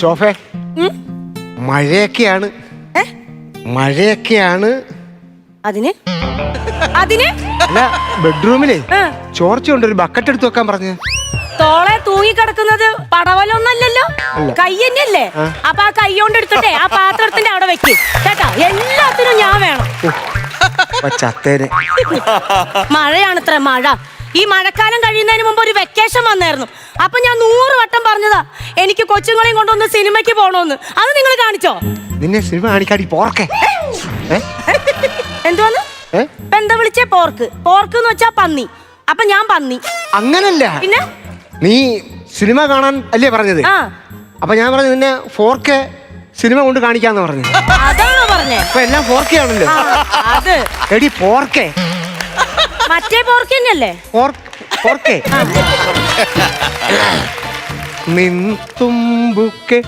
ഷോഫേ മഴയൊക്കെയാണ്. ഏ? മഴയൊക്കെയാണ്. അതിന്? അതിന്? അല്ല ബെഡ്റൂമിലെ. ആ, ചോർച്ചയുണ്ട് ഒരു ബക്കറ്റ് എടുത്ത് വെക്കാൻ പറഞ്ഞു. തോളെ തൂങ്ങി കിടക്കുന്നത് പടവലൊന്നല്ലല്ലോ? അല്ല. കൈ തന്നെയല്ലേ? ആ. അപ്പൊ ആ കൈ കൊണ്ട് എടുത്തിട്ടേ ആ പാത്രത്തിന്റെ അവിടെ വെക്ക്. കേട്ടോ? എല്ലാത്തിനും ഞാൻ വേണം. ചത്തേനെ. മഴയാണ് ഇത്ര മഴ. ഈ മഴക്കാലം കഴിയുന്നതിന് മുമ്പ് ഒരു വെക്കേഷൻ വന്നായിരുന്നു. അപ്പൊ ഞാൻ നൂറ് വട്ടം പറഞ്ഞതാ കൊച്ചുങ്ങളെയും കൊണ്ടൊന്ന് സിനിമയ്ക്ക് പോണോന്ന്. അത് നിങ്ങൾ കാണിച്ചോ? നിന്നെ സിനിമ കാണിക്കാടി പോർക്കെ. എന്തുവാന്ന്? എന്താ വിളിച്ചേ? പോർക്ക്. പോർക്ക് എന്ന് വെച്ചാ പന്നി. അപ്പൊ ഞാൻ പന്നി. അങ്ങനല്ല. പിന്നെ? നീ സിനിമ കാണാൻ അല്ലേ പറഞ്ഞത്? അപ്പൊ ഞാൻ പറഞ്ഞു നിന്നെ ഫോർ കെ സിനിമ കൊണ്ട് കാണിക്കാന്ന് പറഞ്ഞു. അതാണോ പറഞ്ഞേ? അപ്പൊ എല്ലാം ഫോർ കെ ആണല്ലോ അത്. എടി ഫോർ കെ മറ്റേ പോർക്ക് തന്നെയല്ലേ? ഫോർ ഫോർ കെ നിൻ തുമ്പുക്കെ